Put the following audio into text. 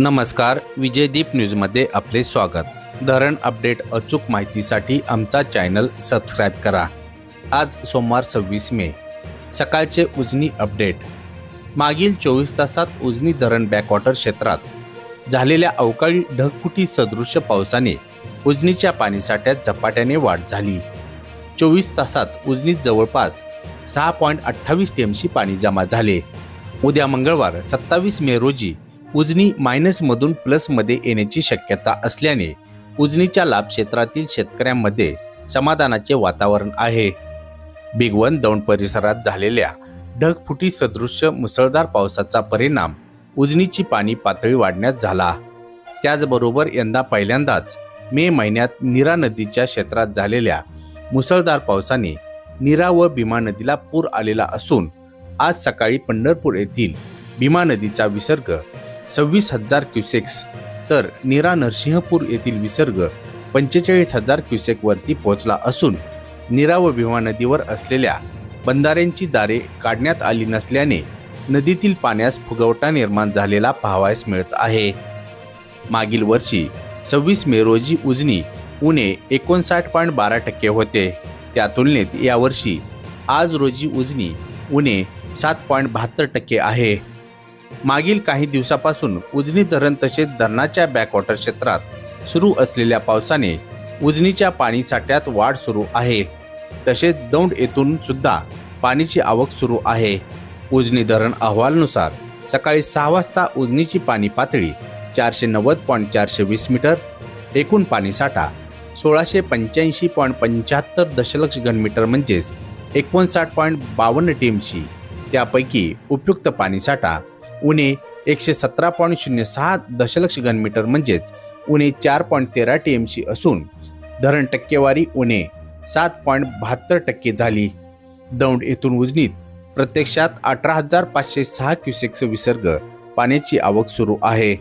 नमस्कार विजयदीप न्यूजमध्ये आपले स्वागत. धरण अपडेट अचूक माहितीसाठी आमचा चॅनल सबस्क्राईब करा. आज सोमवार सव्वीस मे. सकाळचे उजनी अपडेट. मागील चोवीस तासात उजनी धरण बॅकवॉटर क्षेत्रात झालेल्या अवकाळी ढगफुटी सदृश पावसाने उजनीच्या पाणीसाठ्यात झपाट्याने वाढ झाली. चोवीस तासात उजनीत जवळपास सहा पॉईंट अठ्ठावीस टीएमसी पाणी जमा झाले. उद्या मंगळवार सत्तावीस मे रोजी उजनी मायनसमधून प्लसमध्ये येण्याची शक्यता असल्याने उजनीच्या लाभ क्षेत्रातील शेतकऱ्यांमध्ये समाधानाचे वातावरण आहे. बिग वन दौंड परिसरात झालेल्या ढगफुटी सदृश्य मुसळधार पावसाचा परिणाम उजनीची पाणी पातळी वाढण्यात झाला. त्याचबरोबर यंदा पहिल्यांदाच मे महिन्यात नीरा नदीच्या क्षेत्रात झालेल्या मुसळधार पावसाने नीरा व भीमा नदीला पूर आलेला असून आज सकाळी पंढरपूर येथील भीमा नदीचा विसर्ग सव्वीस हजार क्युसेक्स. तर नीरा नरसिंहपूर येथील विसर्ग पंचेचाळीस हजार क्युसेक वरती पोहोचला असून नीरा व भीमा नदीवर असलेल्या बंधाऱ्यांची दारे काढण्यात आली नसल्याने नदीतील पाण्यास फुगवटा निर्माण झालेला पाहावयास मिळत आहे. मागील वर्षी सव्वीस मे रोजी उजनी उणे एकोणसाठ पॉईंट बारा टक्के होते. त्या तुलनेत यावर्षी आज रोजी उजनी उणे सात पॉईंट बहात्तर टक्के आहे. मागील काही दिवसापासून उजनी धरण तसेच धरणाच्या बॅकवॉटर क्षेत्रात सुरू असलेल्या पावसाने उजनीच्या पाणी साठ्यात वाढ सुरू आहे. तसेच दौंड येथून सुद्धा पाण्याची आवक सुरू आहे. उजनी धरण अहवालानुसार सकाळी सहा वाजता उजनीची पाणी पातळी चारशे नव्वद पॉईंट चारशे वीस मीटर एकूण पाणीसाठा सोळाशे पंच्याऐंशी पॉईंट पंच्याहत्तर दशलक्ष घनमीटर म्हणजेच एकोणसाठ पॉईंट बावन्न टीमशी त्यापैकी उपयुक्त पाणीसाठा उणे एकशे सतरा पॉईंट शून्य सहा दशलक्ष घनमीटर म्हणजेच उणे चार पॉईंट तेरा टी एमची असून धरण टक्केवारी उणे सात पॉईंट बहात्तर टक्के झाली. दौंड येथून उजनीत प्रत्यक्षात अठरा हजार पाचशे सहा क्युसेक्स विसर्ग पाण्याची आवक सुरू आहे.